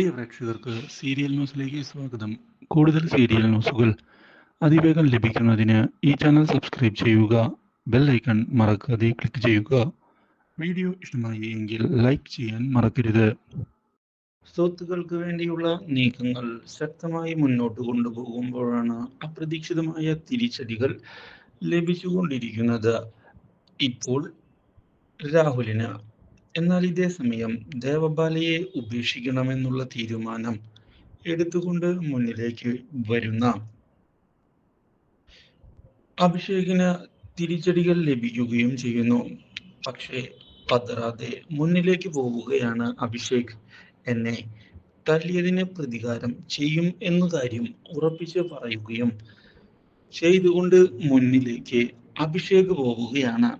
പ്രിയ പ്രേക്ഷകർക്ക് സീരിയൽ ന്യൂസിലേക്ക് സ്വാഗതം. കൂടുതൽ സീരിയൽ ന്യൂസുകൾ അതിവേഗം ലഭിക്കുന്നതിന് ഈ ചാനൽ സബ്സ്ക്രൈബ് ചെയ്യുക ബെൽ ഐക്കൺ മറക്കാതെ ക്ലിക്ക് ചെയ്യുക. വീഡിയോ ഇഷ്ടമായി എങ്കിൽ ലൈക്ക് ചെയ്യാൻ മറക്കരുത്. സ്വത്തുക്കൾക്ക് വേണ്ടിയുള്ള നീക്കങ്ങൾ ശക്തമായി മുന്നോട്ട് കൊണ്ടുപോകുമ്പോഴാണ് അപ്രതീക്ഷിതമായ തിരിച്ചടികൾ ലഭിച്ചുകൊണ്ടിരിക്കുന്നത്. ഇപ്പോൾ രാഹുലിന് എന്നാൽ ഇതേ സമയം ദേവബാലയെ ഉപേക്ഷിക്കണമെന്നുള്ള തീരുമാനം എടുത്തുകൊണ്ട് മുന്നിലേക്ക് വരുന്ന അഭിഷേകിന് തിരിച്ചടികൾ ലഭിക്കുകയും ചെയ്യുന്നു. പക്ഷേ പതറാതെ മുന്നിലേക്ക് പോവുകയാണ് അഭിഷേക്. എന്നെ തല്ലിയതിന് പ്രതികാരം ചെയ്യും എന്ന കാര്യം ഉറപ്പിച്ച് പറയുകയും ചെയ്തുകൊണ്ട് മുന്നിലേക്ക് അഭിഷേക് പോവുകയാണ്.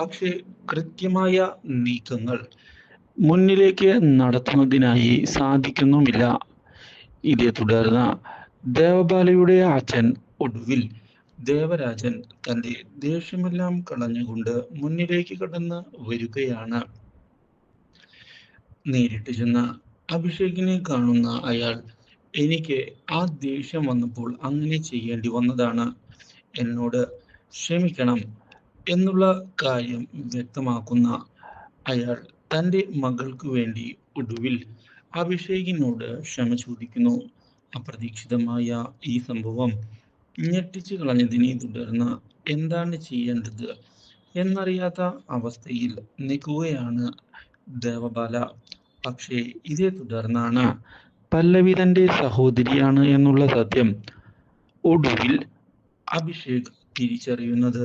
പക്ഷേ കൃത്യമായ നീക്കങ്ങൾ മുന്നിലേക്ക് നടത്തുന്നതിനായി സാധിക്കുന്നുമില്ല. ഇതേ തുടർന്ന് ദേവബാലയുടെ അച്ഛൻ ഒടുവിൽ ദേവരാജൻ തന്റെ ദേഷ്യമെല്ലാം കളഞ്ഞുകൊണ്ട് മുന്നിലേക്ക് കടന്ന് വരികയാണ്. നേരിട്ട് ചെന്ന അഭിഷേകിനെ കാണുന്ന അയാൾ എനിക്ക് ആ ദേഷ്യം വന്നപ്പോൾ അങ്ങനെ ചെയ്യേണ്ടി വന്നതാണ്. എന്നോട് ക്ഷമിക്കണം. എന്നുള്ള കാര്യം വ്യക്തമാക്കുന്ന അയാൾ തന്റെ മകൾക്ക് വേണ്ടി ഒടുവിൽ അഭിഷേകിനോട് ക്ഷമ ചോദിക്കുന്നു. അപ്രതീക്ഷിതമായ ഈ സംഭവം ഞെട്ടിച്ചു കളഞ്ഞതിനെ തുടർന്ന് എന്താണ് ചെയ്യേണ്ടത് എന്നറിയാത്ത അവസ്ഥയിൽ നിൽക്കുകയാണ് ദേവബാല. പക്ഷേ ഇതേ തുടർന്നാണ് പല്ലവി തന്റെ സഹോദരിയാണ് എന്നുള്ള സത്യം ഒടുവിൽ അഭിഷേക് തിരിച്ചറിയുന്നത്.